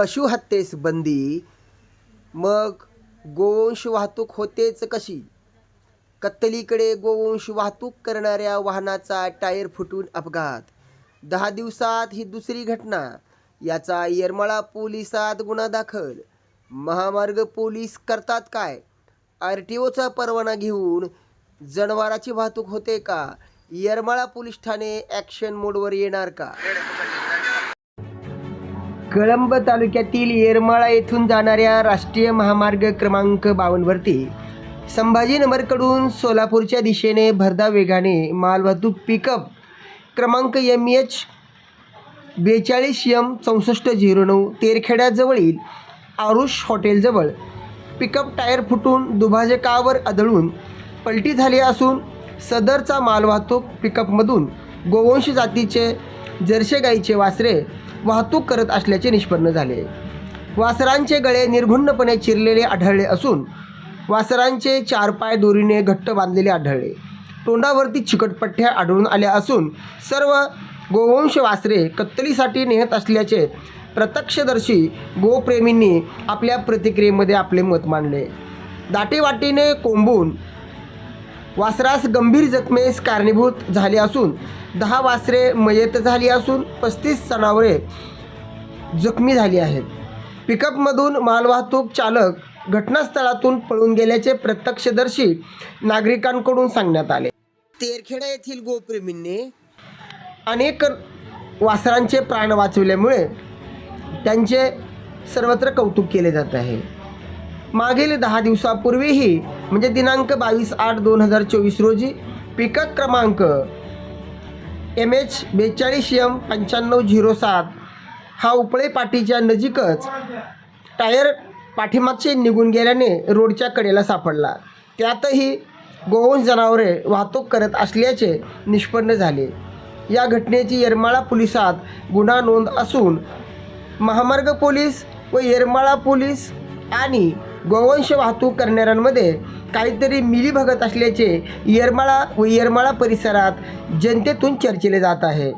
पशुहत्येस बंदी मग गोवंश वाहतूक होतेच कशी? कत्तलीकडे गोवंश वाहतूक करणाऱ्या वाहनाचा टायर फुटून अपघात. दहा दिवसात ही दुसरी घटना. याचा येरमाळा पोलिसात गुन्हा दाखल. महामार्ग पोलीस करतात काय? आर टी ओचा परवाना घेऊन जनावराची वाहतूक होते का? येरमाळा पोलीस ठाणे ॲक्शन मोडवर येणार का? कळंब तालुक्यातील येरमाळा येथून जाणाऱ्या राष्ट्रीय महामार्ग क्रमांक बावन्नवरती संभाजीनगरकडून सोलापूरच्या दिशेने भरधा वेगाने मालवाहतूक पिकअप क्रमांक एम एच बेचाळीस यम चौसष्ट झिरो नऊ तेरखेड्याजवळील आरुष हॉटेलजवळ पिकअप टायर फुटून दुभाजकावर आदळून पलटी झाली असून सदरचा मालवाहतूक पिकअपमधून गोवंश जातीचे जर्शे गाईचे वासरे वाहतूक करत असल्याचे निष्पन्न झाले. वासरांचे गळे निर्घुण्णपणे चिरलेले आढळले असून वासरांचे चार पाय दोरीने घट्ट बांधलेले आढळले. तोंडावरती चिकटपट्ट्या आढळून आल्या असून सर्व गोवंश वासरे कत्तलीसाठी नेहत असल्याचे प्रत्यक्षदर्शी गोप्रेमींनी आपल्या प्रतिक्रियेमध्ये आपले मत मांडले. दाटीवाटीने कोंबून वासरास गंभीर जखमेस कारणीभूत झाले असून दहा वासरे मयत झाली असून पस्तीस जनावरे जखमी झाली आहेत. पिकअपमधून मालवाहतूक चालक घटनास्थळातून पळून गेल्याचे प्रत्यक्षदर्शी नागरिकांकडून सांगण्यात आले. तेरखेडा येथील गोप्रेमींनी अनेक वासरांचे प्राण वाचविल्यामुळे त्यांचे सर्वत्र कौतुक केले जात आहे. मागील दहा दिवसापूर्वीही म्हणजे दिनांक बावीस आठ दोन हजार चोवीस रोजी पिकअप क्रमांक एम एच बेचाळीस एम पंच्याण्णव झिरो सात हा उपळे पाटीच्या नजीकच टायर पाठीमागचे निघून गेल्याने रोडच्या कडेला सापडला. त्यातही गोवंश जनावरे वाहतूक करत असल्याचे निष्पन्न झाले. या घटनेची येरमाळा पोलिसात गुन्हा नोंद असून महामार्ग पोलीस व येरमाळा पोलीस आणि गोवंश वाहतूक करणाऱ्यांमध्ये काहीतरी मिलीभगत असल्याचे येरमाळा व येरमाळा परिसरात जनतेतून चर्चिले जात आहे.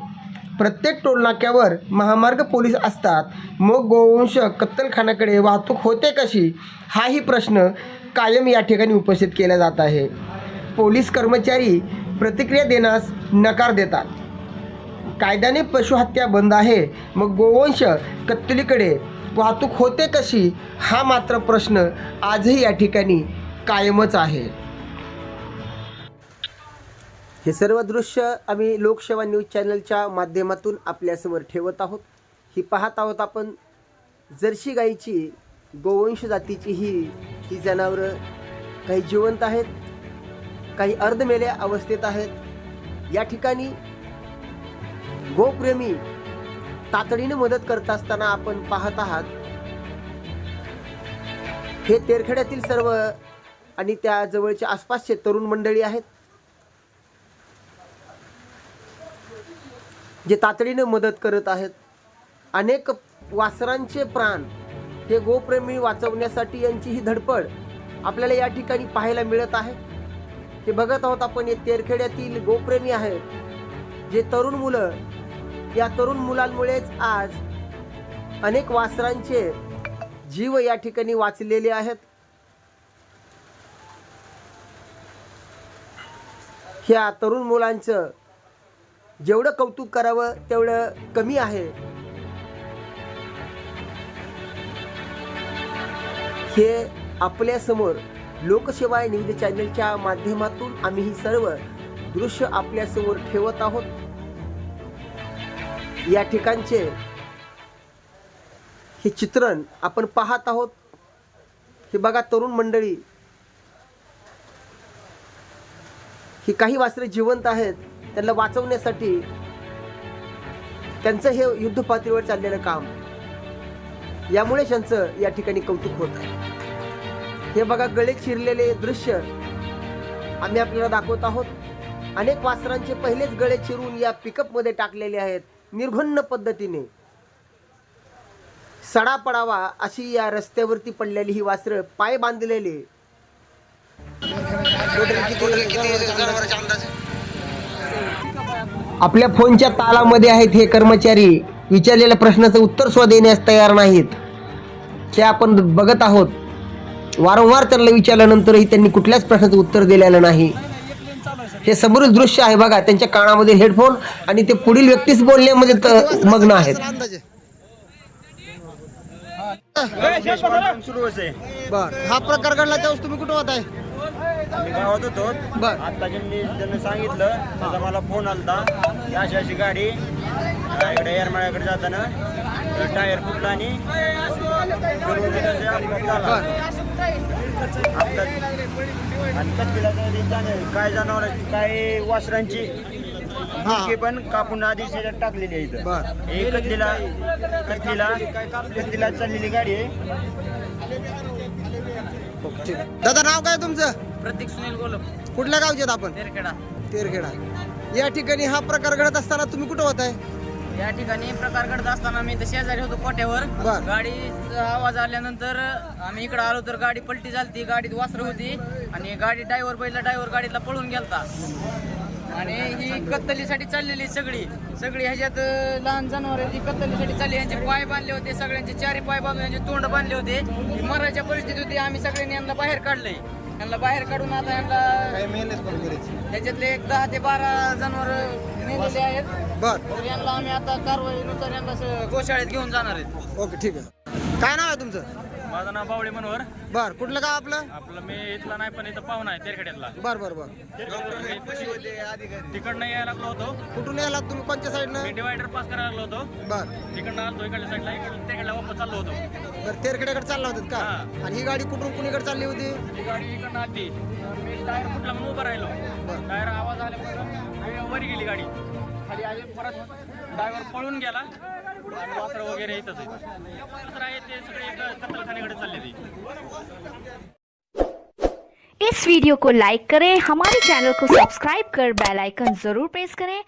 प्रत्येक टोलनाक्यावर महामार्ग पोलीस असतात. मग गोवंश कत्तलखान्याकडे वाहतूक होते कशी? हाही प्रश्न कायम या ठिकाणी उपस्थित केला जात आहे. पोलीस कर्मचारी प्रतिक्रिया देण्यास नकार देतात. कायद्याने पशुहत्या बंद आहे. मग गोवंश कत्तलीकडे वाहतूक होते कशी? हा मात्र प्रश्न आजही या ठिकाणी कायमच आहे. हे सर्व दृश्य आम्ही लोकसेवा न्यूज चॅनलच्या माध्यमातून आपल्यासमोर ठेवत आहोत. ही पाहत आहोत आपण जर्शी गाईची गोवंश जातीची ही ही जनावरं. काही जिवंत आहेत काही अर्धमेल्या अवस्थेत आहेत. या ठिकाणी गोप्रेमी तातडीने मदत करत असताना आपण पाहत आहात. हे तेरखेड्यातील सर्व आणि त्या जवळचे आसपासचे तरुण मंडळी आहेत. जे तातडीने मदत करत आहेत. अनेक वासरांचे प्राण हे गोप्रेमी वाचवण्यासाठी यांची ही धडपड आपल्याला या ठिकाणी पाहायला मिळत आहे. हे बघत आहोत आपण हे तेरखेड्यातील गोप्रेमी आहेत. जे तरुण मुलं या तरुण मुलांमुळेच आज अनेक वासरांचे जीव या ठिकाणी वाचलेले आहेत. ह्या तरुण मुलांचं जेवढं कौतुक करावं तेवढं कमी आहे. हे आपल्यासमोर लोकसेवा न्यूज चॅनलच्या माध्यमातून आम्ही ही सर्व दृश्य आपल्यासमोर ठेवत आहोत. या ठिकाणचे हे चित्रण आपण पाहत आहोत. हे बघा तरुण मंडळी. ही काही वासरे जिवंत आहेत त्यांना वाचवण्यासाठी त्यांचं हे युद्ध पातळीवर चाललेलं काम. यामुळे त्यांचं या ठिकाणी कौतुक होत आहे. हे बघा गळे चिरलेले दृश्य आम्ही आपल्याला दाखवत आहोत. अनेक वासरांचे पहिलेच गळे चिरून या पिकअपमध्ये टाकलेले आहेत. निर्घुण्ण पद्धतीने. सडा पडावा अशी या रस्त्यावरती पडलेली ही वासरं पाय बांधलेले. आपल्या फोनच्या तालामध्ये आहेत हे कर्मचारी. विचारलेल्या प्रश्नाचं उत्तर सुद्धा देण्यास तयार नाहीत. हे आपण बघत आहोत. वारंवार त्यांना विचारल्यानंतरही त्यांनी कुठल्याच प्रश्नाचं उत्तर दिलेलं नाही. हे समोरील दृश्य आहे बघा त्यांच्या कानामध्ये हेडफोन आणि ते पुढील व्यक्तीच बोलण्यामध्ये त- मग्न आहेत. बर हा प्रकार घडला त्यावेळेस तुम्ही कुठं होताय? मी गावात होतो. बर. आता ज्यांनी त्यांनी सांगितलं त्याचा मला फोन आलता. की अशी अशी गाडी इकडे येरमाळ्याकडे जाताना टायर फुटला आणि झाला. काय जनावरांची काय वासरांची मुंडकी पण कापून आधी त्याच्यात टाकलेली आहे इथं. हे कत्तीला कत्तीला कत्तीला चाललेली गाडी आहे. आहे. दादा नाव काय तुमचं? प्रतीक सुनील गोलप. कुठल्या गावचे आपण? तेरखेडा. तेरखेडा. या ठिकाणी हा प्रकार घडत असताना तुम्ही कुठं होताय? या ठिकाणी प्रकार घडत असताना मी इथं शेजारी होतो कोट्यावर. बर. गाडीचा आवाज आल्यानंतर आम्ही इकडे आलो तर गाडी पलटी झाली गाडीत वासर होती आणि गाडी ड्रायव्हर पहिला ड्रायव्हर गाडीतला पळून गेलता. आणि ही कत्तलीसाठी चाललेली सगळी सगळी ह्याच्यात अं, लहान जनावर ती कत्तलीसाठी चालली. यांचे पाय बांधले होते सगळ्यांचे चारी पाय बांधून यांचे तोंड बांधले होते. ही मरायच्या परिस्थिती होती आम्ही सगळ्यांनी यांना बाहेर काढलंय. यांना बाहेर काढून आता यांना मेहनत पण करायची. त्याच्यातले एक दहा ते बारा जनावर मेलेले आहेत. बर. तर यांना आम्ही आता कारवाईनुसार यांना स- गोशाळेत घेऊन जाणार आहेत. ओके ठीक आहे. काय नाव आहे तुमचं? माझं नाव बावळे मनोहर. बर कुठलं गाव आपलं? आपलं मी इथला नाही पण इथं पाहुणा आहे तेरखेड्यातला. बर बर बर. तिकडनं यायला लागलो होतो. कुठून यायला तुम्ही? कोणत्या मी साईडनं डिवायडर पास करायला लागलो होतो. बर. तिकडनं आलतो इकडल्या साईडला इकडून तेरखेडला वापस चाललो होतो. बर तेरखेड्याकडे चालला होतात का? हा. आणि ही गाडी कुठून कुणीकडे चालली होती? ती गाडी इकडनं आली मी टायर फुटला म्हणून उभं राहिलो. बरं. टायर आवाज आल्यापासून वर गेली गाडी. खाली आले परत ड्रायव्हर पळून गेला. आणि वासर वगैरे इथंच आहे वासर आहे ते सगळे एक कत्तलखान्याकडे चालले ते. इस वीडियो को लाइक करें हमारे चैनल को सब्सक्राइब कर बेल आइकन जरूर प्रेस करें।